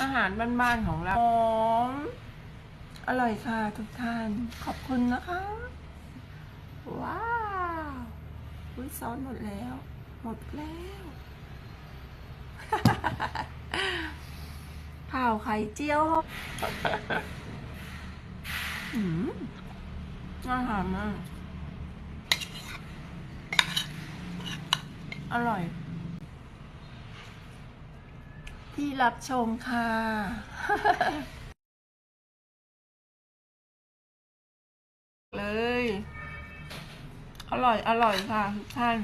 อาหารบ้านๆของเราหอมอร่อยค่ะทุกท่าน ขอบคุณนะคะ ว้าวอุ้ยซอสหมดแล้ว หมดแล้ว ข้าวไข่เจียวอืมน่าทานมาก อร่อย ที่รับชมค่ะเลย อร่อย อร่อยค่ะทุกท่าน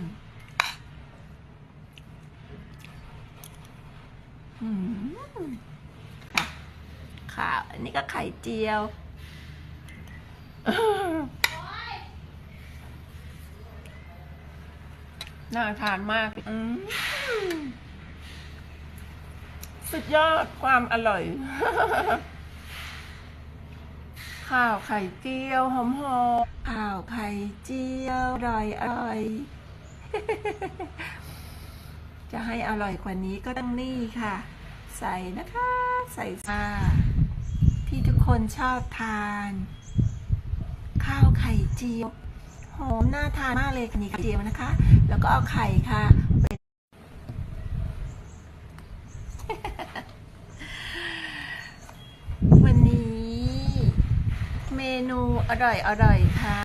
อืมค่ะข่าวอันนี้ก็ไข่เจียว น่าทานมากอืมสุดยอดความอร่อย ข้าวไข่เจียวหอมหอมข้าวไข่เจียวอร่อยอร่อย จะให้อร่อยกว่านี้ก็ต้องนี่ค่ะ ใส่นะคะ ใส่ซาที่ทุกคนชอบทาน ข้าวไข่เจียวห อมน่าทานมากเลยนี่ไข่เจียวนะคะ แล้วก็เอาไข่ค่ะวันนี้ เมนูอร่อยอร่อยค่ะ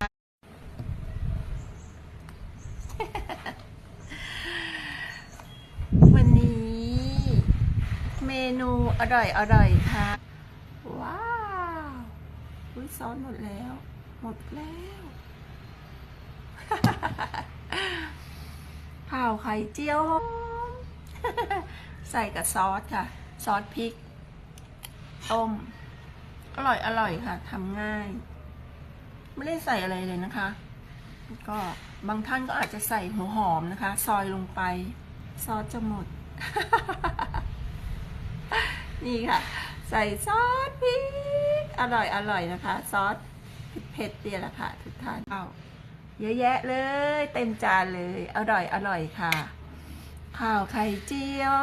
วันนี้ เมนูอร่อยอร่อยค่ะ ว้าวอุ้ยซอสหมดแล้ว หมดแล้ว ข้าวไข่เจียวหอมใส่กับซอสค่ะ ซอสพริก ต้ม อร่อยอร่อยค่ะทำง่าย ไม่ได้ใส่อะไรเลยนะคะ ก็บางท่านก็อาจจะใส่หัวหอมนะคะ ซอยลงไป ซอสจะหมด นี่ค่ะ ใส่ซอสพริก อร่อยอร่อยนะคะ ซอสเผ็ดๆเดียละค่ะ ทุกท่านเอา เยอะแยะเลย เต็มจานเลย อร่อยอร่อยค่ะ ข้าวไข่เจียว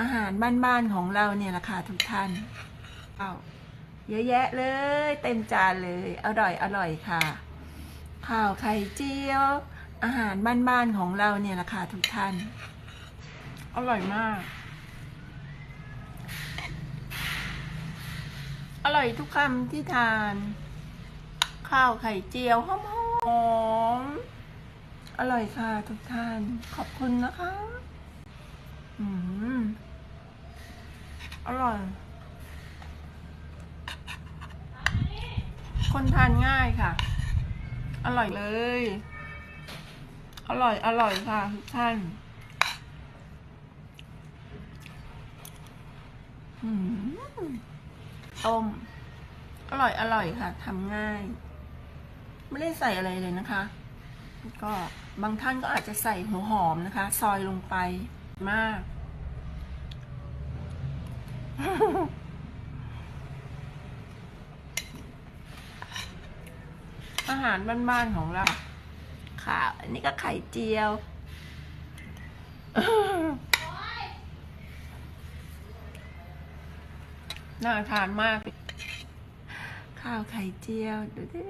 อาหารบ้านๆของเราเนี่ยแหละค่ะทุกท่านเอาเยอะแยะเลย เต็มจานเลย อร่อยอร่อยค่ะ ข้าวไข่เจียว อาหารบ้านๆของเราเนี่ยแหละค่ะทุกท่าน อร่อยมาก อร่อยทุกคำที่ทาน ข้าวไข่เจียวหอม ๆอร่อยค่ะทุกท่าน ขอบคุณนะคะ อืม อร่อย คนทานง่ายค่ะ อร่อยเลย อร่อย อร่อยค่ะทุกท่าน อืม ต้ม อร่อย อร่อยค่ะ ทำง่าย ไม่ได้ใส่อะไรเลยนะคะ ก็บางท่านก็อาจจะใส่หัวหอมนะคะ ซอยลงไปมาก อาหารบ้านๆของเรา ค่ะ อันนี้ก็ไข่เจียวน่าทานมาก ข้าวไข่เจียว ดูดิ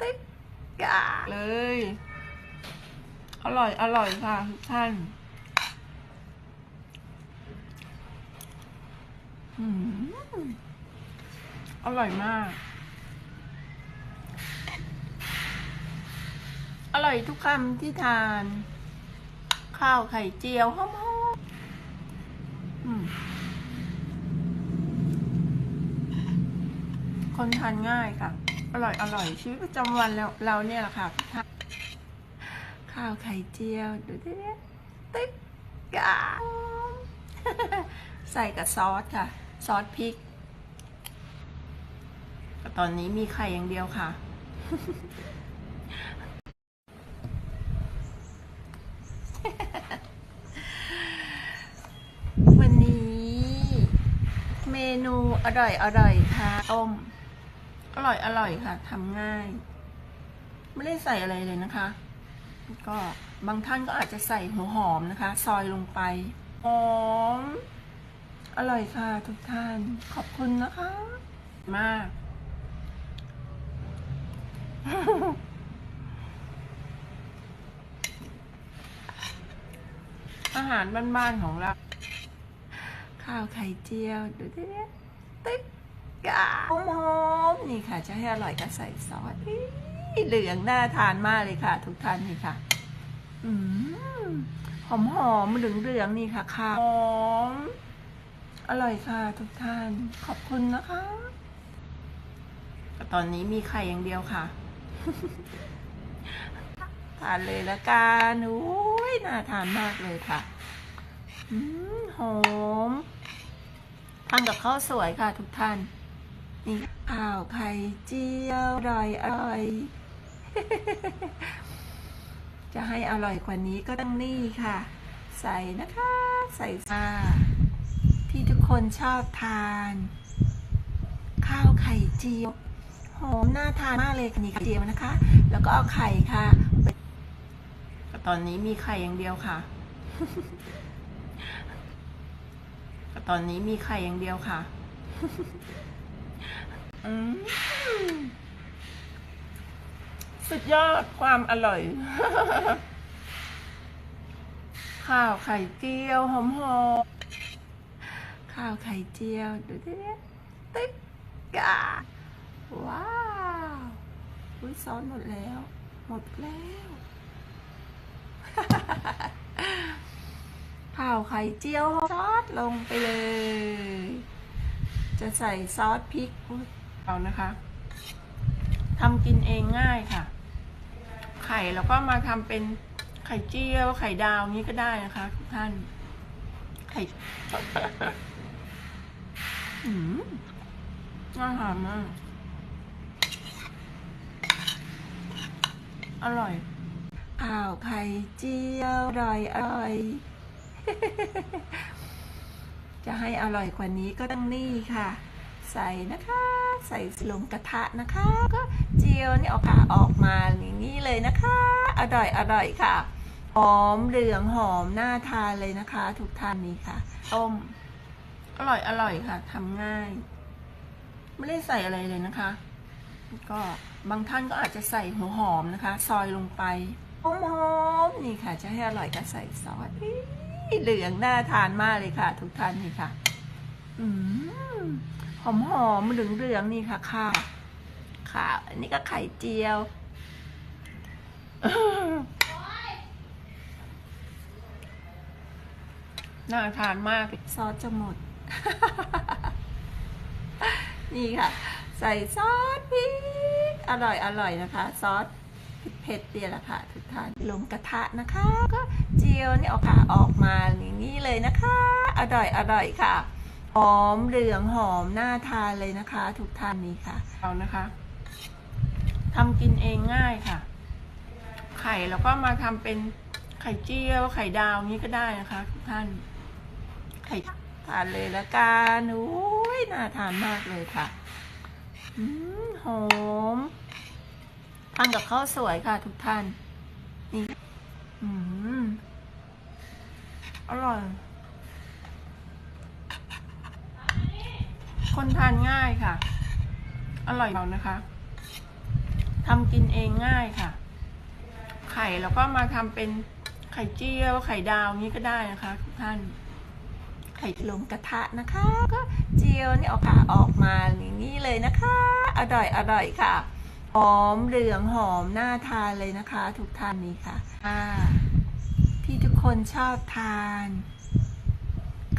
ติ๊กกาเลย อร่อยอร่อยค่ะทุกท่านอร่อยมาก อร่อยทุกคำที่ทาน ข้าวไข่เจียวหอมๆอืมคนทานง่ายค่ะ อร่อยอร่อยชีวิตประจำวันเราเราเนี่ยแหละค่ะ ข้าวไข่เจียว ดูดิติ๊กกาใส่กับซอสค่ะ ซอสพริกแต่ตอนนี้มีไข่อย่างเดียวค่ะ วันนี้ เมนูอร่อยอร่อยค่ะต้ม อร่อยอร่อยค่ะทำง่าย ไม่ได้ใส่อะไรเลยนะคะ ก็บางท่านก็อาจจะใส่หัวหอมนะคะ ซอยลงไปหอมอร่อยค่ะทุกท่าน ขอบคุณนะคะ มาก อาหารบ้านๆของเรา ข้าวไข่เจียว ดูดิเนี่ยติ๊ก กาหอมๆนี่ค่ะ จะให้อร่อยก็ใส่ซอสเหลืองน่าทานมากเลยค่ะ ทุกท่านนี่ค่ะอืมหอมหอมเหลืองเหลืองนี่ค่ะข้าวหอมอร่อยค่ะทุกท่านขอบคุณนะคะตอนนี้มีไข่อย่างเดียวค่ะทานเลยละกันโอ้ยน่าทานมากเลยค่ะอืมหอมทานกับข้าวสวยค่ะทุกท่าน นี่ข้าวไข่เจียวอร่อยอร่อย จะให้อร่อยกว่านี้ก็ต้องนี่ค่ะ ใส่นะคะ ใส่ซาที่ทุกคนชอบทาน ข้าวไข่เจียวหอมน่าทานมากเลยนี่ไข่เจียวนะคะ แล้วก็เอาไข่ค่ะ ตอนนี้มีไข่อย่างเดียวค่ะ ตอนนี้มีไข่อย่างเดียวค่ะ สุดยอดความอร่อย ข้าวไข่เจียวหอมหอมๆข้าวไข่เจียว ดูดิเนี่ติ๊กกาว้าวอุ้ยซ้อนหมดแล้ว หมดแล้ว ข้าวไข่เจียวซอสลงไปเลย จะใส่ซอสพริกอุ๊ย เอานะคะทำกินเองง่ายค่ะ ไข่แล้วก็มาทำเป็นไข่เจียวไข่ดาวนี้ก็ได้นะคะทุกท่าน ไข่อืมน่าทานมากอร่อยข้าวไข่เจียวอร่อยอร่อย จะให้อร่อยกว่านี้ก็ต้องนี่ค่ะ ใส่นะคะ ใส่ลงกระทะนะคะ ก็เจียวนี่เอาค่ะออกมาอย่างนี้เลยนะคะ อร่อยอร่อยค่ะ หอมเหลืองหอมน่าทานเลยนะคะ ทุกท่านนี้ค่ะ ต้ม อร่อยอร่อยค่ะทำง่าย ไม่ได้ใส่อะไรเลยนะคะ ก็บางท่านก็อาจจะใส่หัวหอมนะคะ ซอยลงไปหอมหอมๆนี่ค่ะ จะให้อร่อยก็ใส่ซอสเหลืองน่าทานมากเลยค่ะ ทุกท่านนี่ค่ะ อืม หอมหอมเหลืองเหลืองๆนี่ค่ะข้าวข้าวอันนี้ก็ไข่เจียว น่าทานมาก ซอสจะหมด นี่ค่ะ ใส่ซอสพริก อร่อยอร่อยนะคะ ซอสเผ็ดๆเนี่ยแหละค่ะทุกท่านลงกระทะนะคะ ก็เจียวนี่เอาค่ะออกมาอย่างนี้เลยนะคะ อร่อยอร่อยค่ะ หอมเหลืองหอมน่าทานเลยนะคะ ทุกท่านนี้ค่ะเอานะคะทำกินเองง่ายค่ะ ไข่แล้วก็มาทำเป็นไข่เจียวไข่ดาวนี้ก็ได้นะคะ ทุกท่าน ไข่ทานเลยละกันโอ้ยน่าทานมากเลยค่ะอืมหอมทานกับข้าวสวยค่ะ ทุกท่านนี่อืมอร่อย คนทานง่ายค่ะ อร่อยเรานะคะทำกินเองง่ายค่ะ ไข่แล้วก็มาทำเป็นไข่เจียว ไข่ดาวนี้ก็ได้นะคะทุกท่าน ไข่ลงกระทะนะคะ ก็เจียวนี่เอาค่ะออกมาอย่างนี้เลยนะคะ อร่อยอร่อยค่ะหอมเหลืองหอมน่าทานเลยนะคะ ทุกท่านนี้ค่ะที่ทุกคนชอบทาน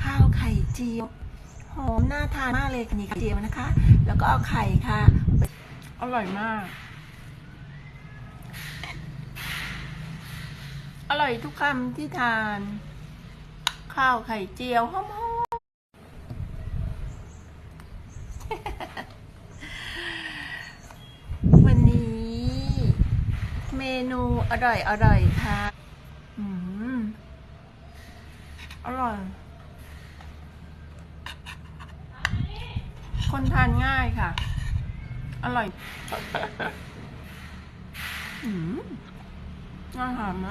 ข้าวไข่เจียว อมน่าทานมากเลยนี่ไข่เจียวนะคะ แล้วก็เอาไข่ค่ะ อร่อยมาก อร่อยทุกคำที่ทาน ข้าวไข่เจียวหอมๆวันนี้ เมนูอร่อยอร่อยค่ะอืมอร่อย คนทานง่ายค่ะ อร่อย อืมอาหารนะ